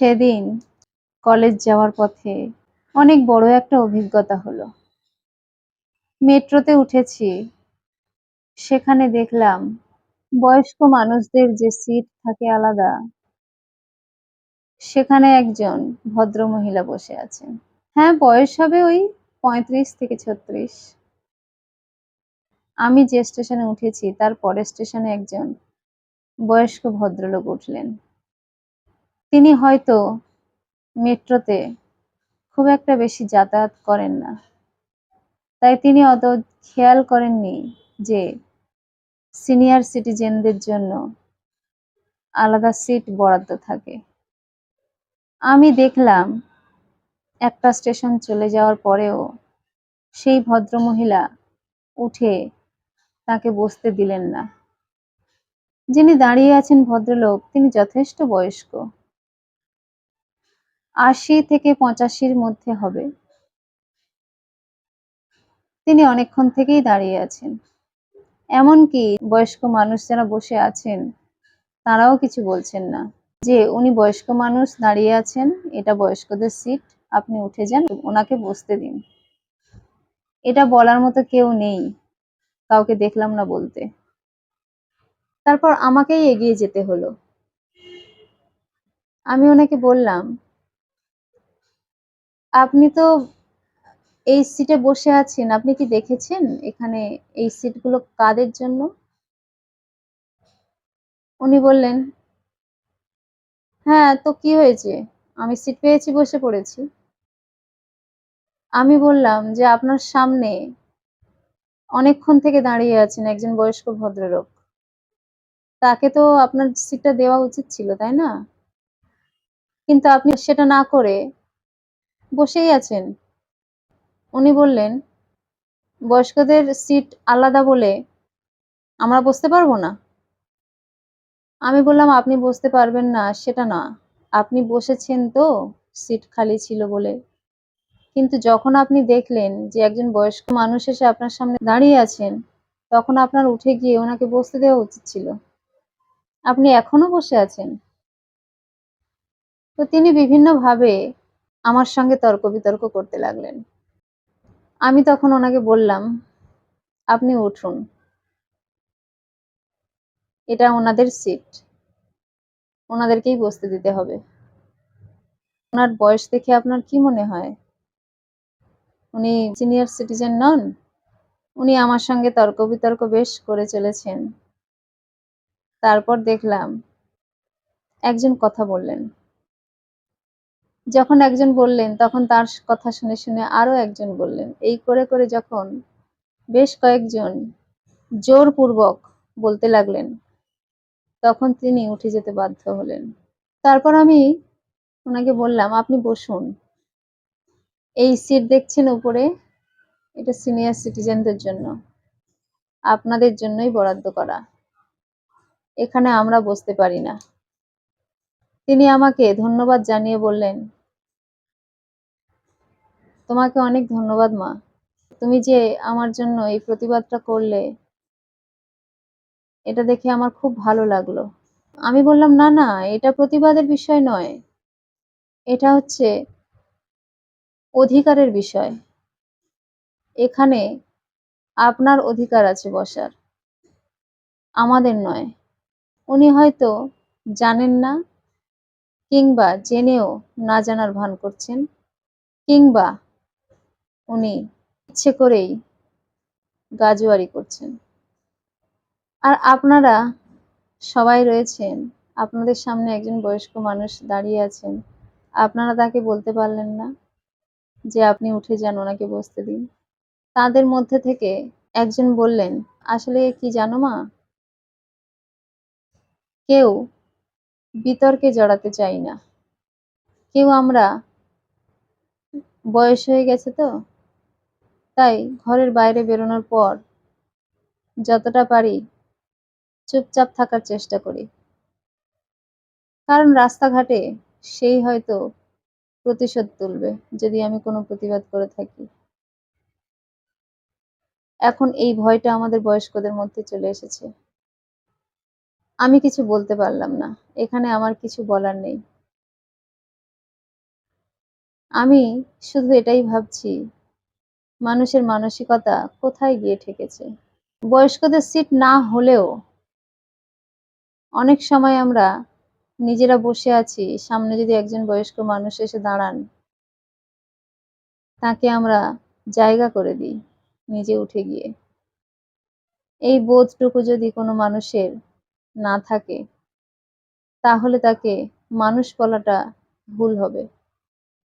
সেদিন কলেজ যাওয়ার পথে অনেক বড় একটা অভিজ্ঞতা হলো। মেট্রোতে উঠেছি, সেখানে দেখলাম বয়স্ক মানুষদের যে সিট থাকে আলাদা, সেখানে একজন ভদ্র মহিলা বসে আছেন হ্যাঁ বয়স হবে ওই পঁয়ত্রিশ থেকে ছত্রিশ। আমি যে স্টেশনে উঠেছি, তার পরের স্টেশনে একজন বয়স্ক ভদ্রলোক উঠলেন। তিনি হয়তো মেট্রোতে খুব একটা বেশি যাতায়াত করেন না। তাই তিনি অত খেয়াল করেননি যে সিনিয়র সিটিজেনদের জন্য আলাদা সিট বরাদ্দ থাকে। আমি দেখলাম একটা স্টেশন চলে যাওয়ার পরেও সেই ভদ্রমহিলা উঠে তাকে বসতে দিলেন না। যিনি দাঁড়িয়ে আছেন ভদ্রলোক, তিনি যথেষ্ট বয়স্ক। আশি থেকে পঁচাশির মধ্যে হবে। তিনি অনেকক্ষণ থেকেই দাঁড়িয়ে আছেন। এমনকি বয়স্ক মানুষ যারা বসে আছেন, তারাও কিছু বলছেন না। যে উনি বয়স্ক মানুষ দাঁড়িয়ে আছেন, এটা বয়স্কদের সিট, আপনি উঠে যান, ওনাকে বসতে দিন। এটা বলার মতো কেউ নেই, কাউকে দেখলাম না বলতে। তারপর আমাকেই এগিয়ে যেতে হলো। আমি ওনাকে বললাম আপনি তো এই সিটে বসে আছেন, আপনি কি দেখেছেন এখানে এই সিটগুলো কাদের জন্য? উনি বললেন হ্যাঁ তো কি হয়েছে? আমি সিট পেয়েছি, বসে পড়েছি। আমি বললাম যে, আপনার সামনে অনেকক্ষণ থেকে দাঁড়িয়ে আছেন একজন বয়স্ক ভদ্রলোক। তাকে তো আপনার সিটটা দেওয়া উচিত ছিল, তাই না? কিন্তু আপনি সেটা না করে বসেই আছেন। উনি বললেন, বয়স্কদের সিট আলাদা বলে আমরা বসতে পারব না? আমি বললাম, আপনি বসতে পারবেন না, সেটা না। আপনি বসেছেন তো, সিট খালি ছিল বলে। কিন্তু যখন আপনি দেখলেন যে একজন বয়স্ক মানুষ এসে আপনার সামনে দাঁড়িয়ে আছেন, তখন আপনার উঠে গিয়ে ওনাকে বসতে দেওয়া উচিত ছিল। আপনি এখনও বসে আছেন? তো তিনি বিভিন্নভাবে আমার সঙ্গে তর্ক বিতর্ক করতে লাগলেন। আমি তখন ওনাকে বললাম, আপনি উঠুন। এটা ওনাদের সিট ওনাদেরকেই বসতে দিতে হবে। ওনার বয়স দেখে আপনার কি মনে হয়? উনি সিনিয়র সিটিজেন নন? উনি আমার সঙ্গে তর্ক বিতর্ক বেশ করে চলেছেন। তারপর দেখলাম, একজন কথা বললেন। যখন একজন বললেন, তখন তার কথা শুনে শুনে আরও একজন বললেন। এই করে করে যখন বেশ কয়েকজন জোরপূর্বক বলতে লাগলেন, তখন তিনি উঠে যেতে বাধ্য হলেন। তারপর আমি ওনাকে বললাম, আপনি বসুন। এই সিট দেখছেন উপরে, এটা সিনিয়র সিটিজেনদের জন্য। আপনাদের জন্যই বরাদ্দ করা। এখানে আমরা বসতে পারি না। তিনি আমাকে ধন্যবাদ জানিয়ে বললেন, তোমাকে অনেক ধন্যবাদ মা। তুমি যে আমার জন্য এই প্রতিবাদটা করলে, এটা দেখে আমার খুব ভালো লাগল। আমি বললাম, না না, এটা প্রতিবাদের বিষয় নয়। এটা হচ্ছে অধিকারের বিষয়। এখানে আপনার অধিকার আছে বসার। আমাদের নয়। উনি হয়তো জানেন না কিংবা জেনেও না জানার ভান করছেন, কিংবা উনি ইচ্ছে করেই গাজুয়ারি করছেন। আর আপনারা সবাই রয়েছেন, আপনাদের সামনে একজন বয়স্ক মানুষ দাঁড়িয়ে আছেন, আপনারা তাকে বলতে পারলেন না যে আপনি উঠে যান ওনাকে বসতে দিন। তাদের মধ্যে থেকে একজন বললেন, আসলে কি জানো মা? কেউ বিতর্কে জড়াতে চাই না। কেউ আমরা বয়স হয়ে গেছে তো, তাই ঘরের বাইরে বেরোনোর পর যতটা পারি চুপচাপ থাকার চেষ্টা করি। কারণ রাস্তাঘাটে সেই হয়তো প্রতিশোধ তুলবে যদি আমি কোনো প্রতিবাদ করে থাকি। এখন এই ভয়টা আমাদের বয়স্কদের মধ্যে চলে এসেছে। আমি কিছু বলতে পারলাম না এখানে আমার কিছু বলার নেই আমি শুধু এটাই ভাবছি, মানুষের মানসিকতা কোথায় গিয়ে ঠেকেছে? বয়স্কদের সিট না হলেও অনেক সময় আমরা নিজেরা বসে আছি, সামনে যদি একজন বয়স্ক মানুষ এসে দাঁড়ান তাকে আমরা জায়গা করে দিই, নিজে উঠে গিয়ে। এই বোধটুকু যদি কোনো মানুষের না থাকে তাহলে তাকে মানুষ বলাটা ভুল হবে।